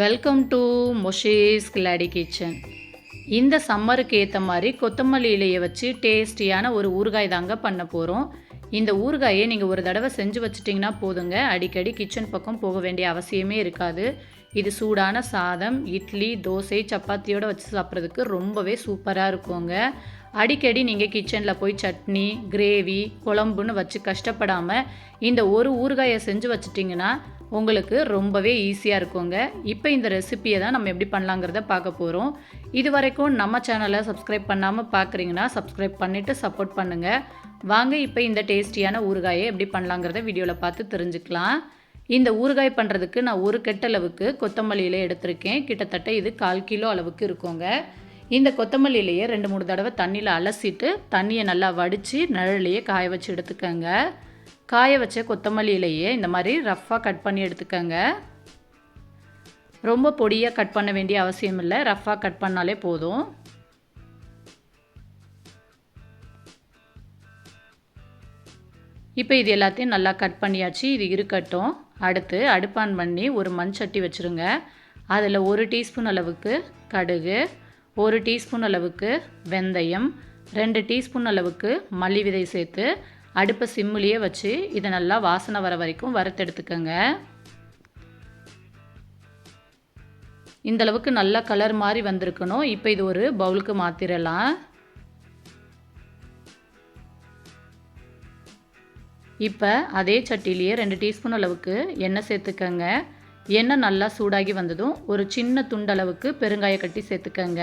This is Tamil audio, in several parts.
வெல்கம் டு மொஷேஸ் கிளாடி கிச்சன் இந்த சம்மருக்கு ஏற்ற மாதிரி கொத்தமல்லி இலையை வச்சு டேஸ்டியான ஒரு ஊறுகாய் தாங்க பண்ண போகிறோம் இந்த ஊறுகாயை நீங்கள் ஒரு தடவை செஞ்சு வச்சிட்டிங்கன்னா போதுங்க. அடிக்கடி கிச்சன் பக்கம் போக வேண்டிய அவசியமே இருக்காது. இது சூடான சாதம் இட்லி தோசை சப்பாத்தியோடு வச்சு சாப்பிட்றதுக்கு ரொம்பவே சூப்பராக இருக்குங்க. அடிக்கடி நீங்கள் கிச்சனில் போய் சட்னி கிரேவி குழம்புன்னு வச்சு கஷ்டப்படாமல் இந்த ஒரு ஊறுகாயை செஞ்சு வச்சிட்டிங்கன்னா உங்களுக்கு ரொம்பவே ஈஸியாக இருக்குங்க. இப்போ இந்த ரெசிப்பியை தான் நம்ம எப்படி பண்ணலாங்கிறத பார்க்க போகிறோம் இது வரைக்கும் நம்ம சேனலை சப்ஸ்கிரைப் பண்ணாமல் பார்க்குறீங்கன்னா சப்ஸ்கிரைப் பண்ணிவிட்டு சப்போர்ட் பண்ணுங்கள் வாங்க இப்போ இந்த டேஸ்டியான ஊறுகாயை எப்படி பண்ணலாங்கிறத வீடியோவில் பார்த்து தெரிஞ்சுக்கலாம். இந்த ஊறுகாய் பண்ணுறதுக்கு நான் ஒரு கெட்டளவுக்கு கொத்தமல்லியில் எடுத்திருக்கேன். கிட்டத்தட்ட இது கால் கிலோ அளவுக்கு இருக்குங்க. இந்த கொத்தமல்லியிலையே ரெண்டு மூணு தடவை தண்ணியில் அலசிட்டு தண்ணியை நல்லா வடித்து நிழலையே காய வச்சு எடுத்துக்கோங்க. காய வச்ச கொத்தமல்லி இலையை இந்த மாதிரி ரஃப்பாக கட் பண்ணி எடுத்துக்கோங்க. ரொம்ப பொடியாக கட் பண்ண வேண்டிய அவசியம் இல்லை. ரஃப்பாக கட் பண்ணாலே போதும். இப்போ இது எல்லாத்தையும் நல்லா கட் பண்ணியாச்சு. இது இருக்கட்டும். அடுத்து அடுப்பான் பண்ணி ஒரு மண் சட்டி வச்சுருங்க. அதில் ஒரு டீஸ்பூன் அளவுக்கு கடுகு ஒரு டீஸ்பூன் அளவுக்கு வெந்தயம் ரெண்டு டீஸ்பூன் அளவுக்கு மல்லி விதை சேர்த்து அடுப்பை சிம்மிலேயே வச்சு இதை நல்லா வாசனை வர வரைக்கும் வறுத்தெடுத்துக்கோங்க. இந்த அளவுக்கு நல்லா கலர் மாதிரி வந்திருக்கணும். இப்போ இது ஒரு பவுலுக்கு மாற்றிடலாம் இப்போ அதே சட்டிலேயே ரெண்டு டீஸ்பூன் அளவுக்கு எண்ணெய் சேர்த்துக்கங்க. எண்ணெய் நல்லா சூடாகி வந்ததும் ஒரு சின்ன துண்டளவுக்கு பெருங்காய கட்டி சேர்த்துக்கங்க.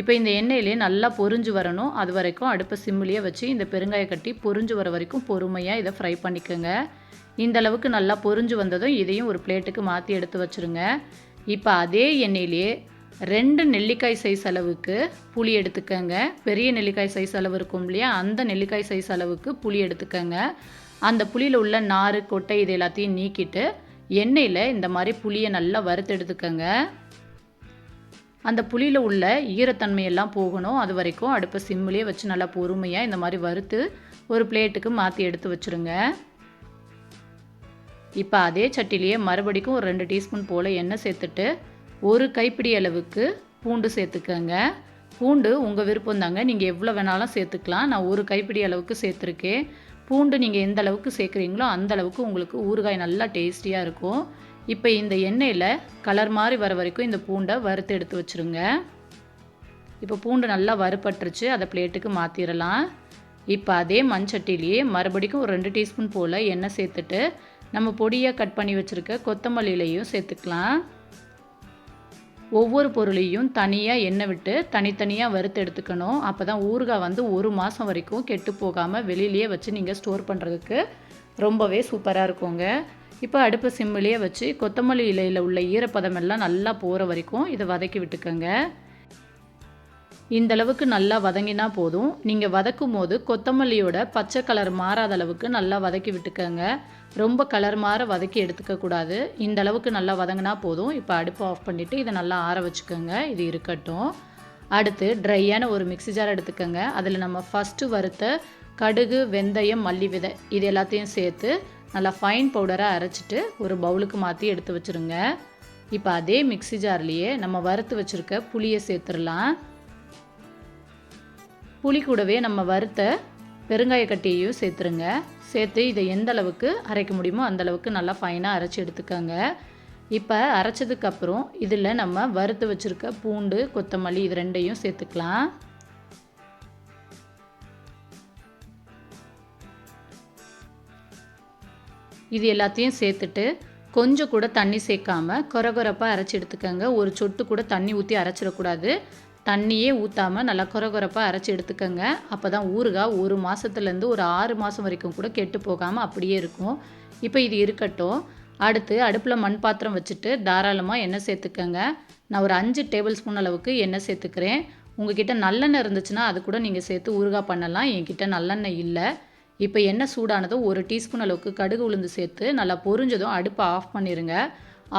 இப்போ இந்த எண்ணெயிலே நல்லா பொரிஞ்சு வரணும். அது வரைக்கும் அடுப்பை சிம்மிலேயே வச்சு இந்த பெருங்காய கட்டி பொரிஞ்சு வர வரைக்கும் பொறுமையாக இதை ஃப்ரை பண்ணிக்கோங்க. இந்த அளவுக்கு நல்லா பொரிஞ்சு வந்ததும் இதையும் ஒரு பிளேட்டுக்கு மாற்றி எடுத்து வச்சுருங்க. இப்போ அதே எண்ணெயிலே ரெண்டு நெல்லிக்காய் சைஸ் அளவுக்கு புளி எடுத்துக்கோங்க. பெரிய நெல்லிக்காய் சைஸ் அளவு இருக்கும் இல்லையா? அந்த நெல்லிக்காய் சைஸ் அளவுக்கு புளி எடுத்துக்கோங்க. அந்த புளியில் உள்ள நார் கொட்டை இது எல்லாத்தையும் நீக்கிட்டு எண்ணெயில் இந்த மாதிரி புளியை நல்லா வறுத்து எடுத்துக்கோங்க. அந்த புளியில் உள்ள ஈரத்தன்மையெல்லாம் போகணும். அது வரைக்கும் அடுப்பை சிம்மிலே வச்சு நல்லா பொறுமையாக இந்த மாதிரி வறுத்து ஒரு பிளேட்டுக்கு மாற்றி எடுத்து வச்சுருங்க. இப்போ அதே சட்டிலேயே மறுபடிக்கும் ஒரு ரெண்டு டீஸ்பூன் போல் எண்ணெய் சேர்த்துட்டு ஒரு கைப்பிடி அளவுக்கு பூண்டு சேர்த்துக்கோங்க. பூண்டு உங்கள் விருப்பம் தாங்க. நீங்கள் எவ்வளோ வேணாலும் சேர்த்துக்கலாம். நான் ஒரு கைப்பிடி அளவுக்கு சேர்த்துருக்கேன். பூண்டு நீங்கள் எந்த அளவுக்கு சேர்க்குறீங்களோ அந்த அளவுக்கு உங்களுக்கு ஊறுகாய் நல்லா டேஸ்டியாக இருக்கும். இப்போ இந்த எண்ணெயில் கலர் மாதிரி வர வரைக்கும் இந்த பூண்டை வறுத்து எடுத்து வச்சுருங்க. இப்போ பூண்டு நல்லா வறுபட்டுருச்சு அதை பிளேட்டுக்கு மாற்றிடலாம் இப்போ அதே மண்சட்டிலேயே மறுபடிக்கும் ஒரு ரெண்டு டீஸ்பூன் போல் எண்ணெய் சேர்த்துட்டு நம்ம பொடியாக கட் பண்ணி வச்சுருக்க கொத்தமல்லியிலையும் சேர்த்துக்கலாம். ஒவ்வொரு பொருளையும் தனியாக எண்ணெய் விட்டு தனித்தனியாக வறுத்து எடுத்துக்கணும். அப்போ தான் ஊறுகாய் வந்து ஒரு மாதம் வரைக்கும் கெட்டு போகாமல் வெளியிலேயே வச்சு நீங்கள் ஸ்டோர் பண்ணுறதுக்கு ரொம்பவே சூப்பராக இருக்குங்க. இப்போ அடுப்பு சிம்மிலேயே வச்சு கொத்தமல்லி இலையில் உள்ள ஈரப்பதம் எல்லாம் நல்லா போகிற வரைக்கும் இதை வதக்கி விட்டுக்கோங்க. இந்த அளவுக்கு நல்லா வதங்கினா போதும். நீங்கள் வதக்கும் போது கொத்தமல்லியோட பச்சை கலர் மாறாத அளவுக்கு நல்லா வதக்கி விட்டுக்கோங்க. ரொம்ப கலர் மாற வதக்கி எடுத்துக்க கூடாது. இந்த அளவுக்கு நல்லா வதங்கினா போதும். இப்போ அடுப்பை ஆஃப் பண்ணிவிட்டு இதை நல்லா ஆற வச்சுக்கோங்க. இது இருக்கட்டும். அடுத்து ட்ரையான ஒரு மிக்ஸி ஜார் எடுத்துக்கோங்க. அதில் நம்ம ஃபஸ்ட்டு வறுத்த கடுகு வெந்தயம் மல்லி விதை இது எல்லாத்தையும் சேர்த்து நல்லா ஃபைன் பவுடராக அரைச்சிட்டு ஒரு பவுலுக்கு மாற்றி எடுத்து வச்சுருங்க. இப்போ அதே மிக்ஸி ஜார்லேயே நம்ம வறுத்து வச்சுருக்க புளியை சேர்த்துடலாம். புளி கூடவே நம்ம வறுத்த பெருங்காய கட்டியையும் சேர்த்துருங்க. சேர்த்து இதை எந்த அளவுக்கு அரைக்க முடியுமோ அந்தளவுக்கு நல்லா ஃபைனாக அரைச்சி எடுத்துக்கோங்க. இப்போ அரைச்சதுக்கப்புறம் இதில் நம்ம வறுத்து வச்சுருக்க பூண்டு கொத்தமல்லி இது ரெண்டையும் சேர்த்துக்கலாம். இது எல்லாத்தையும் சேர்த்துட்டு கொஞ்சம் கூட தண்ணி சேர்க்காம கொரகொரப்பாக அரைச்சி எடுத்துக்கோங்க. ஒரு சொட்டு கூட தண்ணி ஊற்றி அரைச்சிடக்கூடாது. தண்ணியே ஊற்றாமல் நல்லா கொரகொரப்பாக அரைச்சி எடுத்துக்கோங்க. அப்போ தான் ஊறுகாய் ஒரு மாதத்துலேருந்து ஒரு ஆறு மாதம் வரைக்கும் கூட கெட்டு போகாமல் அப்படியே இருக்கும். இப்போ இது இருக்கட்டும். அடுத்து அடுப்பில் மண் பாத்திரம் வச்சுட்டு தாராளமாக எண்ணெய் சேர்த்துக்கோங்க. நான் ஒரு அஞ்சு டேபிள் ஸ்பூன் அளவுக்கு எண்ணெய் சேர்த்துக்கிறேன். உங்ககிட்ட நல்லெண்ணெய் இருந்துச்சுன்னா அது கூட நீங்கள் சேர்த்து ஊறுகாய் பண்ணலாம். என்கிட்ட நல்லெண்ணெய் இல்லை. இப்போ எண்ணெய் சூடானதும் ஒரு டீஸ்பூன் அளவுக்கு கடுகு உளுந்து சேர்த்து நல்லா பொரிஞ்சதும் அடுப்பை ஆஃப் பண்ணிடுங்க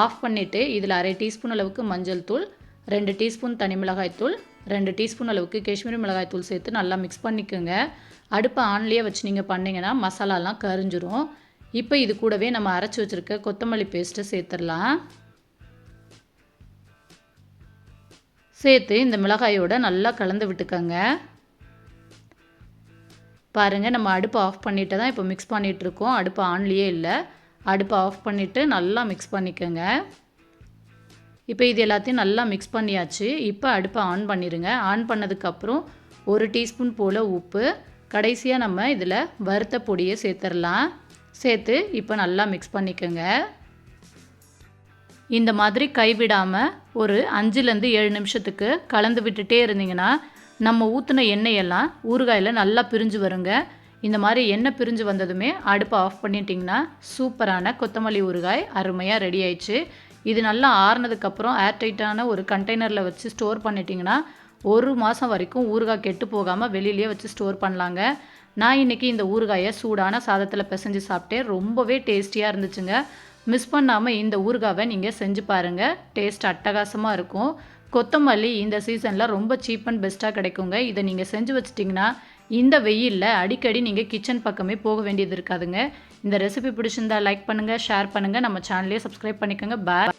ஆஃப் பண்ணிவிட்டு இதில் அரை டீஸ்பூன் அளவுக்கு மஞ்சள் தூள் ரெண்டு டீஸ்பூன் தனி மிளகாய்த்தூள் ரெண்டு டீஸ்பூன் அளவுக்கு காஷ்மீரி மிளகாய்த்தூள் சேர்த்து நல்லா மிக்ஸ் பண்ணிக்கோங்க. அடுப்பை ஆன்லேயே வச்சு நீங்கள் பண்ணிங்கன்னா மசாலாலாம் கரிஞ்சிரும். இப்போ இது கூடவே நம்ம அரைச்சி வச்சுருக்க கொத்தமல்லி பேஸ்ட்டை சேர்த்துடலாம். சேர்த்து இந்த மிளகாயோட நல்லா கலந்து விட்டுக்கோங்க. பாருங்கள் நம்ம அடுப்பை ஆஃப் பண்ணிட்டு தான் இப்போ மிக்ஸ் பண்ணிகிட்ருக்கோம் அடுப்பு ஆன்லேயே இல்லை. அடுப்பை ஆஃப் பண்ணிவிட்டு நல்லா மிக்ஸ் பண்ணிக்கோங்க. இப்போ இது எல்லாத்தையும் நல்லா மிக்ஸ் பண்ணியாச்சு. இப்போ அடுப்பை ஆன் பண்ணிடுங்க ஆன் பண்ணதுக்கப்புறம் ஒரு டீஸ்பூன் போல் உப்பு. கடைசியாக நம்ம இதில் வறுத்த பொடியை சேர்த்துடலாம். சேர்த்து இப்போ நல்லா மிக்ஸ் பண்ணிக்கோங்க. இந்த மாதிரி கைவிடாமல் ஒரு அஞ்சுலேருந்து ஏழு நிமிஷத்துக்கு கலந்து விட்டுட்டே இருந்தீங்கன்னா நம்ம ஊற்றின எண்ணெயெல்லாம் ஊறுகாயில் நல்லா பிரிஞ்சு வருங்க. இந்த மாதிரி எண்ணெய் பிரிஞ்சு வந்ததுமே அடுப்பை ஆஃப் பண்ணிட்டிங்கன்னா சூப்பரான கொத்தமல்லி ஊறுகாய் அருமையாக ரெடி ஆயிடுச்சு. இது நல்லா ஆறுனதுக்கப்புறம் ஏர்டைட்டான ஒரு கண்டெய்னரில் வச்சு ஸ்டோர் பண்ணிட்டிங்கன்னா ஒரு மாதம் வரைக்கும் ஊறுகாய் கெட்டு போகாமல் வெளியிலேயே வச்சு ஸ்டோர் பண்ணலாங்க. நான் இன்றைக்கி இந்த ஊறுகாயை சூடான சாதத்தில் பிசைஞ்சு சாப்பிட்டேன். ரொம்பவே டேஸ்டியாக இருந்துச்சுங்க. மிஸ் பண்ணாமல் இந்த ஊறுகாவை நீங்கள் செஞ்சு பாருங்கள் டேஸ்ட் அட்டகாசமாக இருக்கும். கொத்தமல்லி இந்த சீசனில் ரொம்ப சீப் அண்ட் பெஸ்ட்டாக கிடைக்குங்க. இதை நீங்கள் செஞ்சு வச்சிட்டிங்கன்னா இந்த வெயிலில் அடிக்கடி நீங்கள் கிச்சன் பக்கமே போக வேண்டியது இருக்காதுங்க. இந்த ரெசிபி பிடிச்சிருந்தா லைக் பண்ணுங்கள் ஷேர் பண்ணுங்கள் நம்ம சேனலையே சப்ஸ்கிரைப் பண்ணிக்கோங்க. பாய்